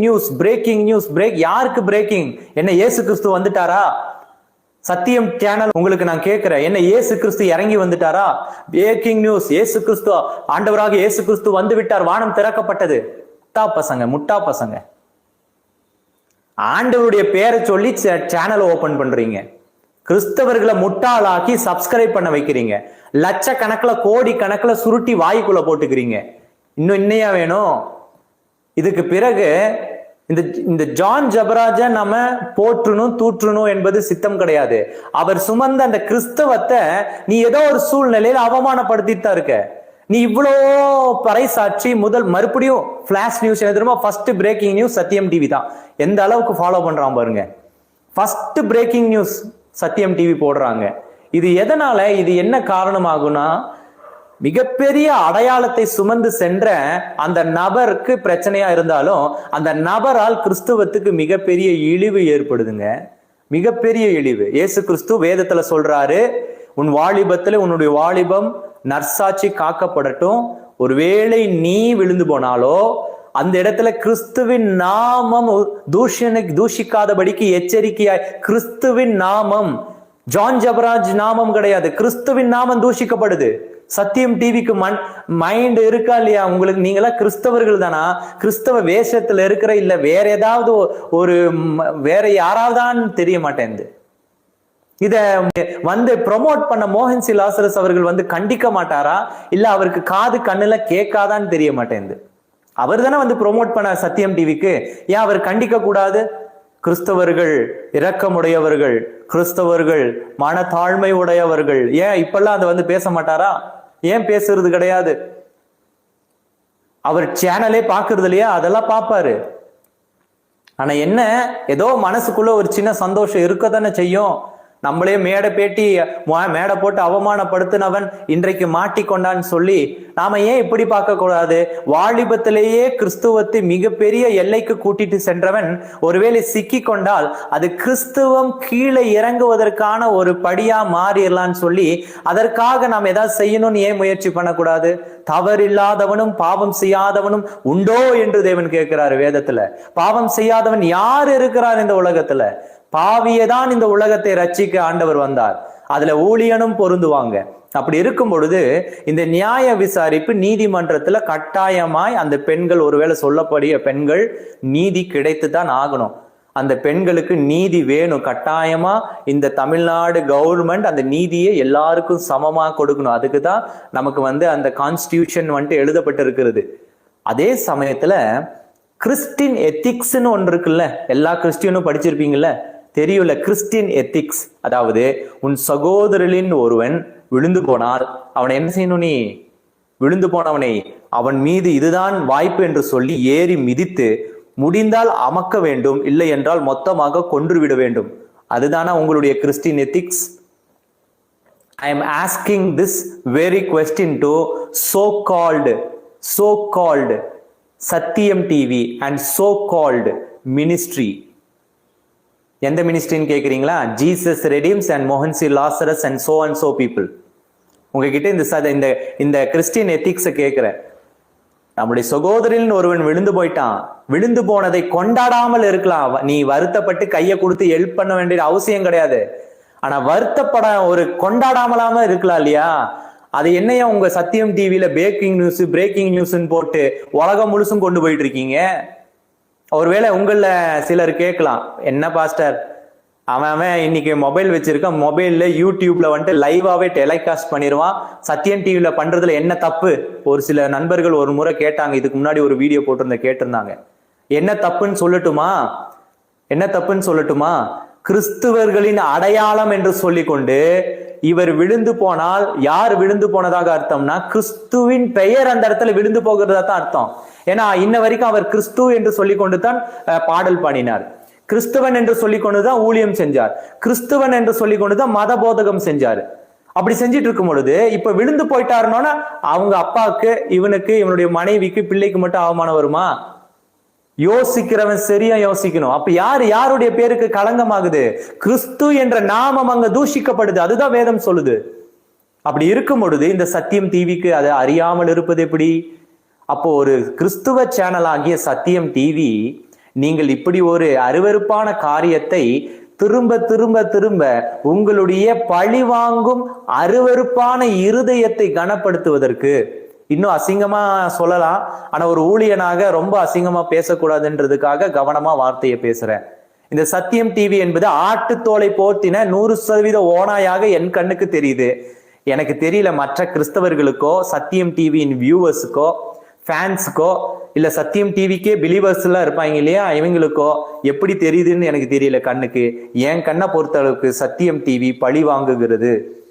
News breaking news break யாருக்கு breaking என்ன இயேசு கிறிஸ்து வந்துட்டாரா? சத்தியம் சேனல் உங்களுக்கு நான் கேட்கிறேன். என்ன ஏசு கிறிஸ்து இறங்கி வந்துட்டாரா? பிரேக்கிங் நியூஸ் ஏசு கிறிஸ்து ஆண்டவராக ஏசு கிறிஸ்து வந்து விட்டார் வானம் திறக்கப்பட்டது. முட்டா பசங்க முட்டா பசங்க. ஆண்டவருடைய பேரை சொல்லி சேனலை ஓபன் பண்றீங்க. கிறிஸ்தவர்களை முட்டாளாக்கி சப்ஸ்கிரைப் பண்ண வைக்கிறீங்க. லட்சக்கணக்கில் கோடி கணக்கில் சுருட்டி வாய்க்குள்ள போட்டுக்கிறீங்க. இன்னும் இன்னையா வேணும்? இதுக்கு பிறகு இந்த இந்த ஜான் ஜபராஜ நம்ம போற்றணும் தூற்றணும் என்பது சித்தம் கிடையாது. அவர் சுமந்த அந்த கிறிஸ்தவத்தை நீ ஏதோ ஒரு சூழ்நிலையில் அவமானப்படுத்திட்டு தான் இருக்க. நீ இவ்வளோ பறைசாட்சி முதல் மறுபடியும் ஃபிளாஷ் நியூஸ் என்ன தெரியுமா? First breaking news Sathiyam TV தான். எந்த அளவுக்கு ஃபாலோ பண்றான் பாருங்க. First breaking news Sathiyam TV போடுறாங்க. இது எதனால இது என்ன காரணமாகும்னா மிகப்பெரிய அடையாளத்தை சுமந்து சென்ற அந்த நபருக்கு பிரச்சனையா இருந்தாலும் அந்த நபரால் கிறிஸ்துவத்துக்கு மிகப்பெரிய இழிவு ஏற்படுதுங்க. மிகப்பெரிய இழிவு. இயேசு கிறிஸ்து வேதத்துல சொல்றாரு உன் வாலிபத்துல உன்னுடைய வாலிபம் நற்சாட்சி காக்கப்படட்டும். ஒருவேளை நீ விழுந்து போனாலோ அந்த இடத்துல கிறிஸ்துவின் நாமம் தூஷணை தூஷிக்காதபடிக்கு எச்சரிக்கையாய் கிறிஸ்துவின் நாமம் ஜான் ஜபராஜ் நாமம் கிடையாது. கிறிஸ்துவின் நாமம் தூஷிக்கப்படுது. சத்தியம் டிவிக்கு மண் மைண்ட் இருக்கா இல்லையா? உங்களுக்கு நீங்களா கிறிஸ்தவர்கள் தானா? கிறிஸ்தவ வேஷத்துல இருக்கிற இல்ல வேற ஏதாவது ஒரு வேற யாராவதான்னு தெரிய மாட்டேங்குது. இத வந்து ப்ரொமோட் பண்ண மோகன் சி. லாசரஸ் அவர்கள் வந்து கண்டிக்க மாட்டாரா? இல்ல அவருக்கு காது கண்ணுல கேட்காதான்னு தெரிய மாட்டேங்குது. அவர் தானே வந்து ப்ரொமோட் பண்ண சத்தியம் டிவிக்கு. ஏன் அவர் கண்டிக்க கூடாது? கிறிஸ்தவர்கள் இரக்கமுடையவர்கள் கிறிஸ்தவர்கள் மனத்தாழ்மை உடையவர்கள். ஏன் இப்பெல்லாம் அதை வந்து பேச மாட்டாரா? ஏன் பேசுறது கிடையாது? அவர் சேனலே பாக்குறது இல்லையா? அதெல்லாம் பார்ப்பாரு. ஆனா என்ன? ஏதோ மனசுக்குள்ள ஒரு சின்ன சந்தோஷம் இருக்க தானே செய்யும். நம்மளே மேடை பேட்டி மேடை போட்டு அவமானப்படுத்தினவன் இன்றைக்கு மாட்டிக்கொண்டான்னு சொல்லி நாம ஏன் இப்படி பார்க்க கூடாது வாலிபத்திலேயே கிறிஸ்துவத்தை மிகப்பெரிய எல்லைக்கு கூட்டிட்டு சென்றவன் ஒருவேளை சிக்கி கொண்டால் அது கிறிஸ்துவம் கீழே இறங்குவதற்கான ஒரு படியா மாறிடலான்னு சொல்லி அதற்காக நாம் ஏதாவது செய்யணும்னு ஏன் முயற்சி பண்ணக்கூடாது? தவறில்லாதவனும் பாவம் செய்யாதவனும் உண்டோ என்று தேவன் கேட்கிறாரு வேதத்துல. பாவம் செய்யாதவன் யார் இருக்கிறார் இந்த உலகத்துல? பாவியை தான் இந்த உலகத்தை ரட்சிக்க ஆண்டவர் வந்தார். அதுல ஊழியனும் பொருந்துவாங்க. அப்படி இருக்கும் பொழுது இந்த நியாய விசாரிப்பு நீதிமன்றத்துல கட்டாயமாய் அந்த பெண்கள் ஒருவேளை சொல்லப்படிய பெண்கள் நீதி கிடைத்து தான் ஆகணும். அந்த பெண்களுக்கு நீதி வேணும். கட்டாயமா இந்த தமிழ்நாடு கவர்மெண்ட் அந்த நீதியை எல்லாருக்கும் சமமா கொடுக்கணும். அதுக்கு தான் நமக்கு வந்து அந்த கான்ஸ்டியூஷன் வந்துட்டு எழுதப்பட்டு இருக்கிறது அதே சமயத்துல கிறிஸ்டின் எத்திக்ஸ்னு ஒன்று இருக்குல்ல? எல்லா கிறிஸ்டியனும் படிச்சிருப்பீங்கல்ல? தெரியுள்ள கிறிஸ்டின் எத்திக்ஸ் அதாவது உன் சகோதரனின் ஒருவன் விழுந்து போனார் அவனை என்ன செய்யணும் நீ? விழுந்து போனவனை. அவன் மீது இதுதான் வாய்ப்பு என்று சொல்லி ஏறி மிதித்து முடிந்தால் அமக்க வேண்டும் இல்லை என்றால் மொத்தமாக கொன்று விட வேண்டும். அதுதானா உங்களுடைய Christian ethics I am asking this very question to so called so called Sathiyam TV and so called ministry எந்த மினிஸ்ட்ரின்னு கேட்குறீங்களா ஜீசஸ் ரெடியம்ஸ் அண்ட் மோகன் C Lazarus and so and so people உங்ககிட்ட இந்த சத இந்த இந்த கிறிஸ்டியன் எத்திக்ஸை கேட்குறேன் நம்முடைய சகோதரின் ஒருவன் விழுந்து போயிட்டான். விழுந்து போனதை கொண்டாடாமல் இருக்கலாம். நீ வருத்தப்பட்டு கையை கொடுத்து ஹெல்ப் பண்ண வேண்டிய அவசியம் கிடையாது. ஆனா வருத்தப்பட ஒரு கொண்டாடாமலாம இருக்கலாம் இல்லையா? அது என்னையா உங்க சத்தியம் டிவியில பிரேக்கிங் நியூஸ் பிரேக்கிங் நியூஸ்னு போட்டு உலகம் முழுசும் கொண்டு போயிட்டு இருக்கீங்க? ஒருவேளை உங்களில் சிலர் கேட்கலாம் என்ன பாஸ்டர் அவன் அவன் இன்னைக்கு மொபைல் வச்சிருக்கான் மொபைல்ல யூடியூப்ல வந்துட்டு லைவாவே டெலிகாஸ்ட் பண்ணிடுவான் சத்யன் டிவியில பண்றதுல என்ன தப்பு? ஒரு சில நண்பர்கள் ஒரு முறை கேட்டாங்க இதுக்கு முன்னாடி ஒரு வீடியோ போட்டிருந்த கேட்டிருந்தாங்க. என்ன தப்புன்னு சொல்லட்டுமா? என்ன தப்புன்னு சொல்லட்டுமா? கிறிஸ்துவர்களின் அடையாளம் என்று சொல்லிக்கொண்டு இவர் விழுந்து போனால் யார் விழுந்து போனதாக அர்த்தம்னா கிறிஸ்துவின் பெயர் அந்த இடத்துல விழுந்து போகிறதா தான் அர்த்தம். ஏன்னா இன்ன வரைக்கும் அவர் கிறிஸ்து என்று சொல்லிக்கொண்டு தான் பாடல் பாடினார். கிறிஸ்துவன் என்று சொல்லிக்கொண்டு தான் ஊழியம் செஞ்சார். கிறிஸ்துவன் என்று சொல்லி தான் மத போதகம் செஞ்சார். அப்படி செஞ்சிட்டு இருக்கும் பொழுது இப்ப விழுந்து போயிட்டாருனோன்னா அவங்க அப்பாவுக்கு இவனுக்கு இவனுடைய மனைவிக்கு பிள்ளைக்கு மட்டும் அவமானம் வருமா? யோசிக்கிறவன் சரியா யோசிக்கணும். அப்ப யார் யாருடைய பேருக்கு களங்கமாகுது? கிறிஸ்து என்ற நாமம் அங்க தூஷிக்கப்படுது. அதுதான் வேதம் சொல்லுது. அப்படி இருக்கும் பொழுது இந்த சத்தியம் டிவிக்கு அதை அறியாமல் இருப்பது எப்படி? அப்போ ஒரு கிறிஸ்துவ சேனல் ஆகிய சத்தியம் டிவி நீங்கள் இப்படி ஒரு அருவருப்பான காரியத்தை திரும்ப திரும்ப திரும்ப உங்களுடைய பழி வாங்கும் அருவருப்பான இருதயத்தை கனப்படுத்துவதற்கு இன்னும் அசிங்கமா சொல்லலாம். ஆனா ஒரு ஊழியனாக ரொம்ப அசிங்கமா பேசக்கூடாதுன்றதுக்காக கவனமா வார்த்தையை பேசுறேன். இந்த சத்தியம் டிவி என்பது ஆட்டுத்தோலை போர்த்தின நூறு சதவீத ஓனாயாக என் கண்ணுக்கு தெரியுது. எனக்கு தெரியல மற்ற கிறிஸ்தவர்களுக்கோ சத்தியம் டிவியின் வியூவர்ஸுக்கோ ஃபேன்ஸுக்கோ இல்ல சத்தியம் டிவிக்கே பிலீவர்ஸ் எல்லாம் இருப்பாங்க இல்லையா? இவங்களுக்கோ எப்படி தெரியுதுன்னு எனக்கு தெரியல கண்ணுக்கு. என் கண்ணை பொறுத்த அளவுக்கு சத்தியம் டிவி பழி வாங்குகிறது.